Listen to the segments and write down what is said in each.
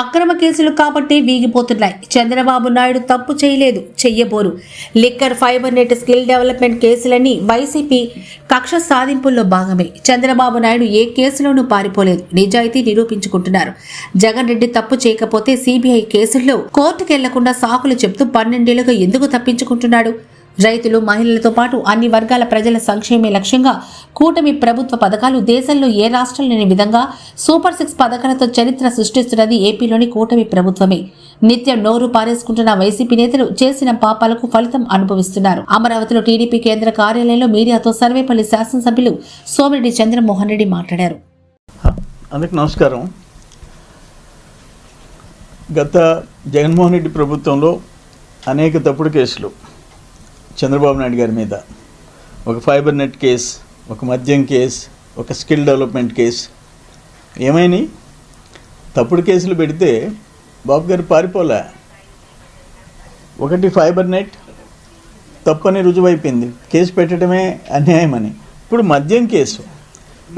అక్రమ కేసులు కాబట్టి వీగిపోతున్నాయి. చంద్రబాబు నాయుడు తప్పు చేయలేదు చెయ్యబోరు. Liquor fibre net skill development కేసులన్నీ వైసీపీ కక్ష సాధింపుల్లో భాగమే. చంద్రబాబు నాయుడు ఏ కేసులోనూ పారిపోలేదు నిజాయితీ నిరూపించుకుంటున్నారు. జగన్ రెడ్డి తప్పు చేయకపోతే సిబిఐ కేసుల్లో కోర్టుకెళ్ళకుండా సాకులు చెప్తూ పన్నెండేళ్ళుగా ఎందుకు తప్పించుకుంటున్నాడు? రైతులు మహిళలతో పాటు అన్ని వర్గాల ప్రజల సంక్షేమే లక్ష్యంగా కూటమి ప్రభుత్వ పథకాలు దేశంలో ఏ రాష్ట్రం లేని విధంగా సూపర్ సిక్స్ పథకాలతో చరిత్ర సృష్టిస్తున్నది ఏపీలోని కూటమి ప్రభుత్వమే. నిత్యం నోరు పారేసుకుంటున్న వైసీపీ నేతలు చేసిన పాపాలకు ఫలితం అనుభవిస్తున్నారు. అమరావతిలో టీడీపీ కేంద్ర కార్యాలయంలో మీడియాతో సర్వేపల్లి శాసనసభ్యులు సోమిరెడ్డి చంద్రమోహన్ రెడ్డి మాట్లాడారు. అందరికి నమస్కారం. గత జగన్మోహన్ రెడ్డి ప్రభుత్వంలో అనేక తప్పుడు కేసులు. చంద్రబాబు నాయుడు గారి మీద. ఒక ఫైబర్ నెట్ కేస్ ఒక మద్యం కేస్ ఒక స్కిల్ డెవలప్మెంట్ కేస్. ఏమైనాయి? తప్పుడు కేసులు పెడితే బాబు గారు పారిపోలే. ఒకటి ఫైబర్ నెట్ తప్పని రుజువైపోయింది. కేసు పెట్టడమే అన్యాయమని. ఇప్పుడు మద్యం కేసు.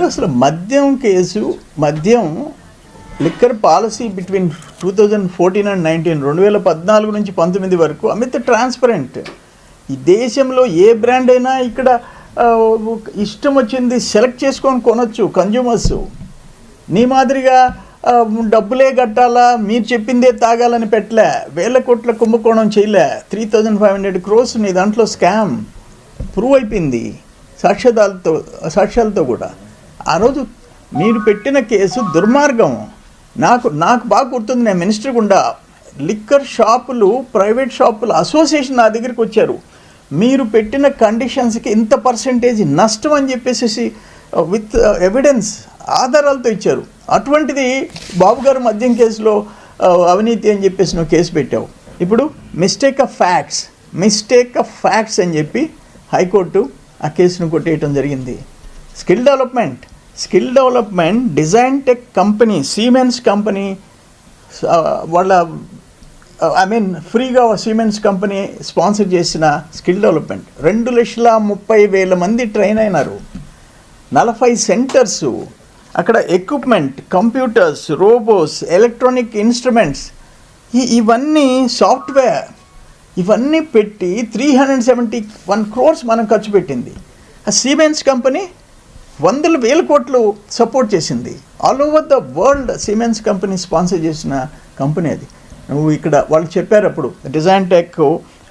అసలు మద్యం కేసు మద్యం liquor policy between two thousand fourteen and nineteen రెండు వేల పద్నాలుగు నుంచి పంతొమ్మిది వరకు అమిత ట్రాన్స్పరెంట్. ఈ దేశంలో ఏ బ్రాండ్ అయినా ఇక్కడ ఇష్టం వచ్చింది సెలెక్ట్ చేసుకొని కొనొచ్చు కన్జ్యూమర్స్ నీ మాదిరిగా డబ్బులే కట్టాలా మీరు చెప్పిందే తాగాలని పెట్టలే వేల కోట్ల కుంభకోణం చేయలే three thousand five hundred crores నీ దాంట్లో స్కామ్ ప్రూవ్ అయిపోయింది సాక్ష్యాలతో సాక్ష్యాలతో కూడా. ఆ రోజు మీరు పెట్టిన కేసు దుర్మార్గం. నాకు నాకు బాగా గుర్తుంది నేను మినిస్టర్ గుండా. లిక్కర్ షాపులు ప్రైవేట్ షాపులు అసోసియేషన్ నా దగ్గరికి వచ్చారు. మీరు పెట్టిన కండిషన్స్కి ఇంత పర్సంటేజ్ నష్టం అని చెప్పేసి విత్ ఎవిడెన్స్ ఆధారాలతో ఇచ్చారు. అటువంటిది బాబు గారు మద్యం కేసులో uh, అవినీతి అని చెప్పేసి నువ్వు కేసు పెట్టావు. ఇప్పుడు mistake of facts mistake of facts అని చెప్పి హైకోర్టు ఆ కేసును కొట్టేయటం జరిగింది. Skill development skill development design tech company Siemens company వాళ్ళ ఐ మీన్ ఫ్రీగా సిమెంట్స్ కంపెనీ స్పాన్సర్ చేసిన స్కిల్ డెవలప్మెంట్ రెండు లక్షల ముప్పై వేల మంది ట్రైన్ అయినారు. నలభై సెంటర్స్ అక్కడ equipment computers robos electronic instruments ఈ ఇవన్నీ సాఫ్ట్వేర్ ఇవన్నీ పెట్టి three hundred seventy one crores మనం ఖర్చు పెట్టింది. ఆ సిమెంట్స్ కంపెనీ వందల వేల కోట్లు సపోర్ట్ చేసింది. All over the world cements company sponsor చేసిన కంపెనీ అది. నువ్వు ఇక్కడ వాళ్ళు చెప్పారు అప్పుడు. డిజైన్ టెక్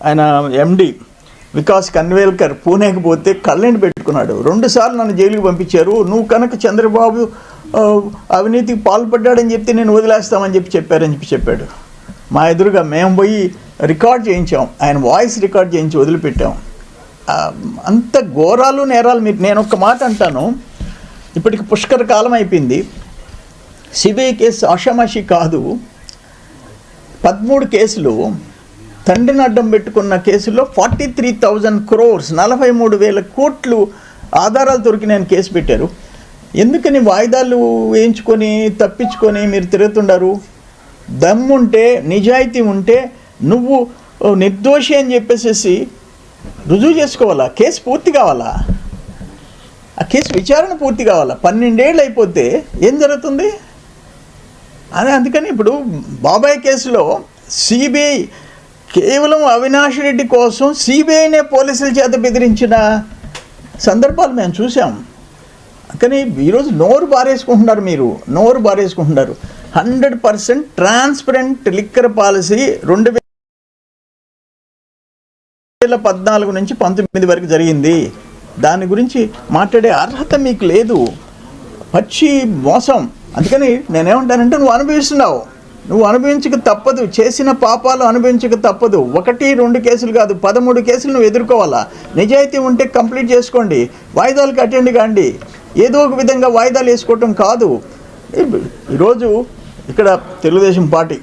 ఆయన ఎండి వికాస్ కన్వేల్కర్ పూణేకి పోతే కళ్ళని పెట్టుకున్నాడు. రెండుసార్లు నన్ను జైలుకి పంపించారు. నువ్వు కనుక చంద్రబాబు అవినీతికి పాల్పడ్డాడని చెప్తే నేను వదిలేస్తామని చెప్పి చెప్పారని చెప్పి చెప్పాడు. మా ఎదురుగా మేము పోయి రికార్డ్ చేయించాం. ఆయన వాయిస్ రికార్డ్ చేయించి వదిలిపెట్టాం. అంత ఘోరాలు నేరాలు మీరు నేను ఒక మాట అంటాను. ఇప్పటికి పుష్కర కాలం అయిపోయింది. సిబిఐ కేసు ఆషామాషి కాదు. పదమూడు కేసులు తండ్రిని అడ్డం పెట్టుకున్న కేసులో ఫార్టీ త్రీ థౌజండ్ క్రోర్స్ నలభై మూడు వేల కోట్లు ఆధారాలు దొరికినాయని కేసు పెట్టారు. ఎందుకని వాయిదాలు వేయించుకొని తప్పించుకొని మీరు తిరుగుతుండారు? దమ్ముంటే నిజాయితీ ఉంటే నువ్వు నిర్దోషి అని చెప్పేసేసి రుజువు చేసుకోవాలా? కేసు పూర్తి కావాలా? ఆ కేసు విచారణ పూర్తి కావాలా? పన్నెండేళ్ళు అయిపోతే ఏం జరుగుతుంది? అదే అందుకని ఇప్పుడు బాబాయ్ కేసులో సిబిఐ కేవలం అవినాష్ రెడ్డి కోసం సిబిఐనే పోలీసుల చేత బెదిరించిన సందర్భాలు మేము చూసాం కానీ ఈరోజు నోరు బారేసుకుంటున్నారు మీరు. నోరు బారేసుకుంటున్నారు. Hundred percent transparent liquor policy రెండు వేల పద్నాలుగు నుంచి పంతొమ్మిది వరకు జరిగింది. దాని గురించి మాట్లాడే అర్హత మీకు లేదు. పచ్చి మోసం. అందుకని నేనేమంటానంటే నువ్వు అనుభవిస్తున్నావు. నువ్వు అనుభవించక తప్పదు. చేసిన పాపాలు అనుభవించక తప్పదు. ఒకటి రెండు కేసులు కాదు పదమూడు కేసులు నువ్వు ఎదుర్కోవాలా? నిజాయితీ ఉంటే కంప్లీట్ చేసుకోండి. వాయిదాలకు అటెండ్ కాండి. ఏదో ఒక విధంగా వాయిదాలు వేసుకోవటం కాదు. ఈరోజు ఇక్కడ తెలుగుదేశం పార్టీ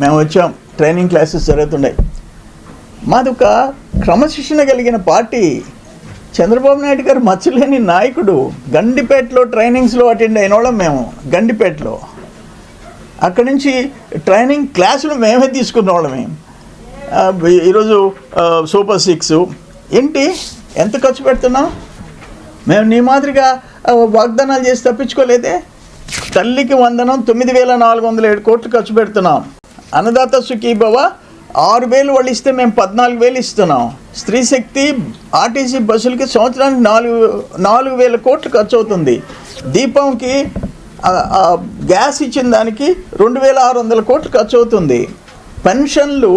మేము వచ్చాం. ట్రైనింగ్ క్లాసెస్ జరుగుతున్నాయి. మాది ఒక క్రమశిక్షణ కలిగిన పార్టీ. చంద్రబాబు నాయుడు గారు మచ్చలేని నాయకుడు. గండిపేటలో ట్రైనింగ్స్లో అటెండ్ అయిన వాళ్ళం మేము గండిపేటలో. అక్కడి నుంచి ట్రైనింగ్ క్లాసులు మేమే తీసుకున్న వాళ్ళమే. ఈరోజు సూపర్ సిక్స్. ఏంటి? ఎంత ఖర్చు పెడుతున్నాం? మేము నీ మాదిరిగా వాగ్దానాలు చేసి తప్పించుకోలేదే? తల్లికి వందనం తొమ్మిది వేల నాలుగు వందల ఏడు కోట్లు ఖర్చు పెడుతున్నాం. అన్నదాత సుఖీభవ ఆరు వేలు వాళ్ళు ఇస్తే మేము పద్నాలుగు వేలు ఇస్తున్నాం. స్త్రీ శక్తి ఆర్టీసీ బస్సులకి సంవత్సరానికి నాలుగు నాలుగు వేల కోట్లు ఖర్చు అవుతుంది దీపంకి గ్యాస్ ఇచ్చిన దానికి రెండు వేల ఆరు వందల కోట్లు ఖర్చు అవుతుంది పెన్షన్లు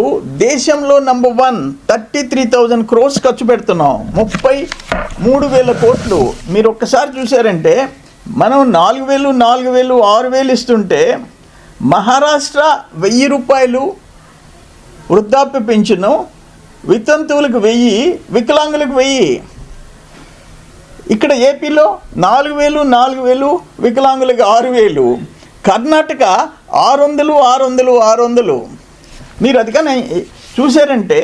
దేశంలో number one thirty three thousand crores ఖర్చు పెడుతున్నాం. ముప్పై మూడు వేల కోట్లు. మీరు ఒక్కసారి చూసారంటే మనం నాలుగు వేలు నాలుగు వేలు ఆరు వేలు ఇస్తుంటే మహారాష్ట్ర వెయ్యి రూపాయలు వృద్ధాప్య పెన్షను వితంతువులకు వెయ్యి వికలాంగులకు వెయ్యి. ఇక్కడ ఏపీలో నాలుగు వేలు నాలుగు వేలు వికలాంగులకు ఆరు వేలు. కర్ణాటక ఆరు వందలు ఆరు వందలు ఆరు వందలు మీరు అది కానీ చూసారంటే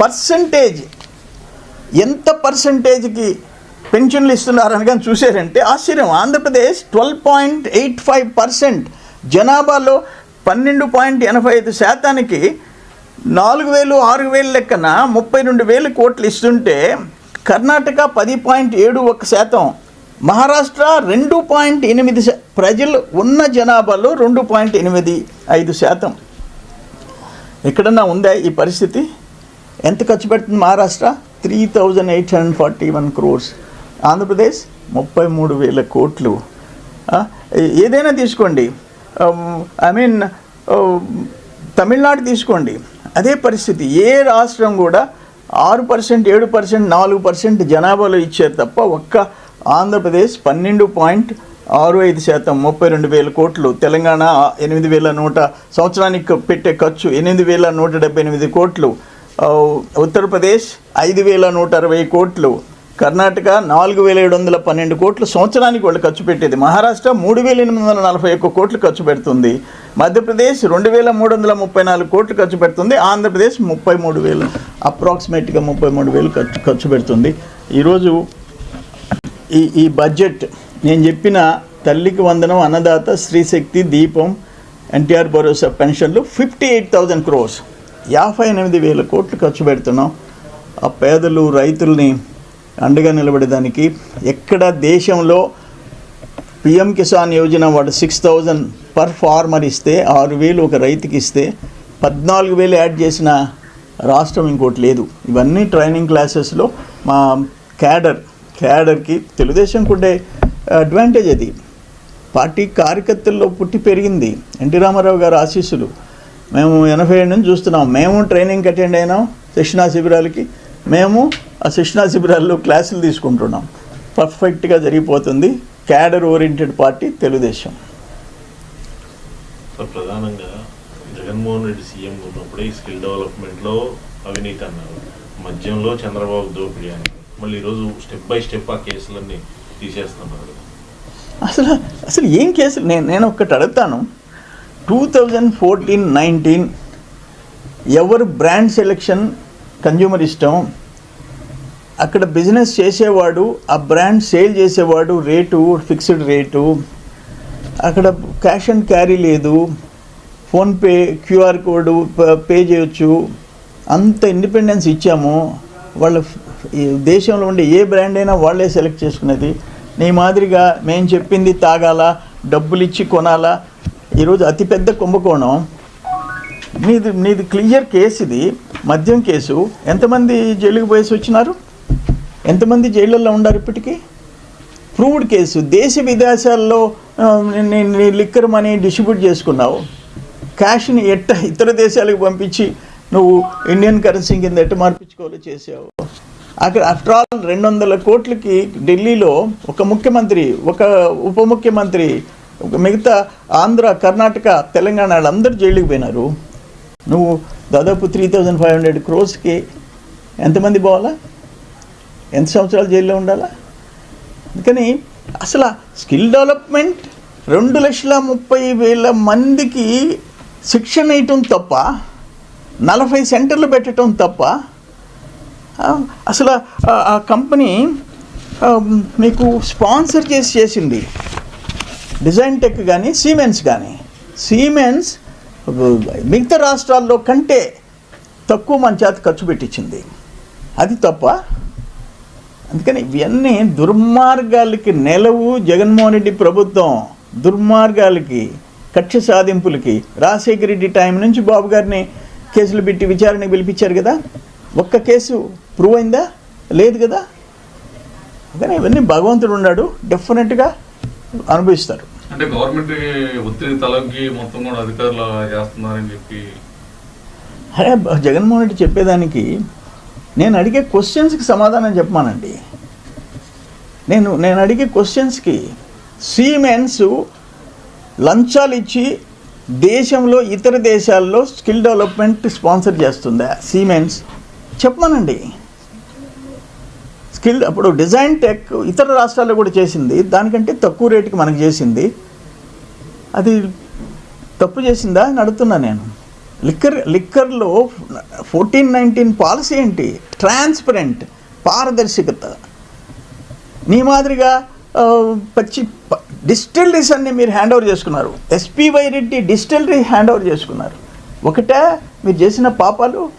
పర్సంటేజ్ ఎంత పర్సంటేజ్కి పెన్షన్లు ఇస్తున్నారని కానీ చూసారంటే ఆశ్చర్యం. Andhra Pradesh twelve point eight five percent జనాభాలో పన్నెండు పాయింట్ ఎనభై ఐదు శాతానికి నాలుగు వేలు ఆరు వేలు లెక్కన ముప్పై రెండు వేలు కోట్లు ఇస్తుంటే కర్ణాటక పది పాయింట్ ఏడు ఒక శాతం మహారాష్ట్ర రెండు పాయింట్ ఎనిమిది ప్రజలు ఉన్న జనాభాలో రెండు పాయింట్ ఎనిమిది ఐదు శాతం. ఎక్కడన్నా ఉందా ఈ పరిస్థితి? ఎంత ఖర్చు పెడుతుంది Maharashtra? Three thousand eight hundred forty one crores. Andhra Pradesh ముప్పై మూడు వేల కోట్లు. ఏదైనా తీసుకోండి. ఐ మీన్ తమిళనాడు తీసుకోండి. అదే పరిస్థితి. ఏ రాష్ట్రం కూడా ఆరు పర్సెంట్ ఏడు పర్సెంట్ నాలుగు పర్సెంట్ జనాభాలో ఇచ్చారు తప్ప ఒక్క ఆంధ్రప్రదేశ్ పన్నెండు పాయింట్ ఆరు ఐదు శాతం ముప్పై రెండు వేల కోట్లు. తెలంగాణ ఎనిమిది వేల నూట సంవత్సరానికి పెట్టే ఖర్చు ఎనిమిది వేల నూట డెబ్బై ఎనిమిది కోట్లు. ఉత్తరప్రదేశ్ ఐదు వేల నూట అరవై కోట్లు. కర్ణాటక నాలుగు వేల ఏడు వందల పన్నెండు కోట్లు సంవత్సరానికి వాళ్ళు ఖర్చు పెట్టేది. మహారాష్ట్ర మూడు వేల ఎనిమిది వందల నలభై ఒక్క కోట్లు ఖర్చు పెడుతుంది. మధ్యప్రదేశ్ రెండు వేల మూడు వందల ముప్పై నాలుగు కోట్లు ఖర్చు పెడుతుంది. ఆంధ్రప్రదేశ్ ముప్పై మూడు వేలు అప్రాక్సిమేట్గా ముప్పై మూడు వేలు ఖర్చు ఖర్చు పెడుతుంది. ఈరోజు ఈ ఈ బడ్జెట్ నేను చెప్పిన తల్లికి వందనం అన్నదాత స్త్రీశక్తి దీపం ఎన్టీఆర్ భరోసా పెన్షన్లు ఫిఫ్టీ ఎయిట్ థౌజండ్ క్రోర్స్. యాభై ఎనిమిది వేల కోట్లు ఖర్చు పెడుతున్నాం. ఆ పేదలు రైతుల్ని అండగా నిలబడేదానికి ఎక్కడ దేశంలో పిఎం కిసాన్ యోజన వాడు సిక్స్ థౌజండ్ పర్ ఫార్మర్ ఇస్తే ఆరు వేలు ఒక రైతుకి ఇస్తే పద్నాలుగు వేలు యాడ్ చేసిన రాష్ట్రం ఇంకోటి లేదు. ఇవన్నీ ట్రైనింగ్ క్లాసెస్లో మా క్యాడర్ క్యాడర్కి తెలుగుదేశంకు ఉండే అడ్వాంటేజ్ అది. పార్టీ కార్యకర్తల్లో పుట్టి పెరిగింది. ఎన్టీ రామారావు గారు ఆశీస్సులు. మేము ఎనభై ఏడు నుంచి చూస్తున్నాం. మేము ట్రైనింగ్కి అటెండ్ అయినాం. శిక్షణా శిబిరాలకి మేము ఆ శిక్షణా శిబిరాల్లో క్లాసులు తీసుకుంటున్నాం. పర్ఫెక్ట్గా జరిగిపోతుంది. Cadre oriented party Telugu Desam. ప్రధానంగా జగన్మోహన్ రెడ్డి సీఎం ఉన్నప్పుడే స్కిల్ డెవలప్మెంట్లో అవినీతి అన్నారు. మద్యంలో చంద్రబాబు దోపిడీ అని. మళ్ళీ ఈరోజు స్టెప్ బై స్టెప్ ఆ కేసులన్నీ తీసేస్తున్నారు. అసలు అసలు ఏం కేసులు? నేను నేను ఒక్కటి అడుగుతాను. టూ థౌజండ్ ఫోర్టీన్ నైన్టీన్ ఎవరు బ్రాండ్ సెలెక్షన్ కన్జ్యూమర్ ఇష్టం. అక్కడ బిజినెస్ చేసేవాడు ఆ బ్రాండ్ సేల్ చేసేవాడు రేటు ఫిక్స్డ్ రేటు. అక్కడ క్యాష్ అండ్ క్యారీ లేదు. ఫోన్పే క్యూఆర్ కోడ్ పే చేయొచ్చు. అంత ఇండిపెండెన్స్ ఇచ్చాము. వాళ్ళ దేశంలో ఉండే ఏ బ్రాండ్ అయినా వాళ్ళే సెలెక్ట్ చేసుకునేది. నీ మాదిరిగా మేము చెప్పింది తాగాల డబ్బులు ఇచ్చి కొనాలా ఈరోజు అతిపెద్ద కుంభకోణం. నీది నీది క్లియర్ కేసు ఇది. మద్యం కేసు. ఎంతమంది జైలుకి పోయేసి వచ్చినారు? ఎంతమంది జైళ్ళల్లో ఉన్నారు ఇప్పటికీ? Proved case. దేశ విదేశాల్లో లిక్కర్ మనీ డిస్ట్రిబ్యూట్ చేసుకున్నావు. క్యాష్ని ఎట్ట ఇతర దేశాలకు పంపించి నువ్వు ఇండియన్ కరెన్సీ కింద ఎట్ట మార్పించుకోవాలో చేసావు? అక్కడ ఆఫ్టర్ ఆల్ రెండు వందల కోట్లకి ఢిల్లీలో ఒక ముఖ్యమంత్రి ఒక ఉప ముఖ్యమంత్రి మిగతా ఆంధ్ర కర్ణాటక తెలంగాణ వాళ్ళందరూ జైలుకి పోయినారు. నువ్వు దాదాపు త్రీ థౌజండ్ ఫైవ్ హండ్రెడ్ క్రోర్స్కి ఎంతమంది పోవాలా? ఎంత సంవత్సరాలు జైల్లో ఉండాలా? అందుకని అసలు స్కిల్ డెవలప్మెంట్ రెండు లక్షల ముప్పై వేల మందికి శిక్షణ ఇవ్వటం తప్ప నలభై సెంటర్లు పెట్టడం తప్ప అసలు ఆ- కంపెనీ మీకు స్పాన్సర్ చేసి చేసింది. డిజైన్ టెక్ కానీ సీమెన్స్ కానీ సీమెన్స్ మిగతా రాష్ట్రాల్లో కంటే తక్కువ మన చేత ఖర్చు పెట్టించింది. అది తప్ప అందుకని ఇవన్నీ దుర్మార్గాలకి నెలవు జగన్మోహన్ రెడ్డి ప్రభుత్వం దుర్మార్గాలకి కక్ష సాధింపులకి రాజశేఖర రెడ్డి టైం నుంచి బాబు గారిని కేసులు పెట్టి విచారణకు పిలిపించారు కదా. ఒక్క కేసు ప్రూవ్ అయిందా? లేదు కదా. కానీ ఇవన్నీ భగవంతుడు ఉన్నాడు డెఫినెట్గా అనుభవిస్తారు అంటే గవర్నమెంట్ ఒత్తిడి తలొగ్గి మొత్తం కూడా అధికారులు చేస్తున్నారని చెప్పి అరే జగన్మోహన్ రెడ్డి చెప్పేదానికి నేను అడిగే క్వశ్చన్స్కి సమాధానం చెప్పమానండి. నేను నేను అడిగే క్వశ్చన్స్కి సీమెన్స్ లంచాలు ఇచ్చి దేశంలో ఇతర దేశాల్లో స్కిల్ డెవలప్మెంట్ స్పాన్సర్ చేస్తుందా సీమెన్స్ చెప్పమానండి. స్కిల్ అప్పుడు డిజైన్ టెక్ ఇతర రాష్ట్రాల్లో కూడా చేసింది. దానికంటే తక్కువ రేటుకి మనకు చేసింది. అది తప్పు చేసిందా అని అడుగుతున్నా నేను. లిక్కర్ లిక్కర్లో ఫోర్టీన్ నైన్టీన్ పాలసీ ఏంటి? ట్రాన్స్పరెంట్ పారదర్శకత. నీ మాదిరిగా పచ్చి డిస్టిలరీస్ అన్ని మీరు హ్యాండ్ ఓవర్ చేసుకున్నారు. SPY Reddy distillery hand over చేసుకున్నారు. ఒకటే మీరు చేసిన పాపాలు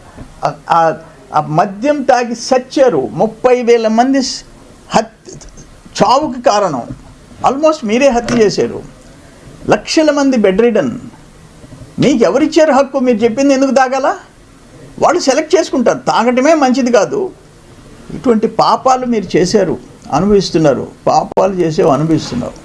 ఆ- మద్యం తాగి సచ్చారు. ముప్పై వేల మంది హత్య చావుకి కారణం. ఆల్మోస్ట్ మీరే హత్య చేశారు. లక్షల మంది బెడ్ రిడన్ మీకు ఎవరిచ్చారు హక్కు? మీరు చెప్పింది ఎందుకు తాగాల? వాళ్ళు సెలెక్ట్ చేసుకుంటారు. తాగటమే మంచిది కాదు. ఇటువంటి పాపాలు మీరు చేశారు అనుభవిస్తున్నారు. పాపాలు చేసేవి అనుభవిస్తున్నారు.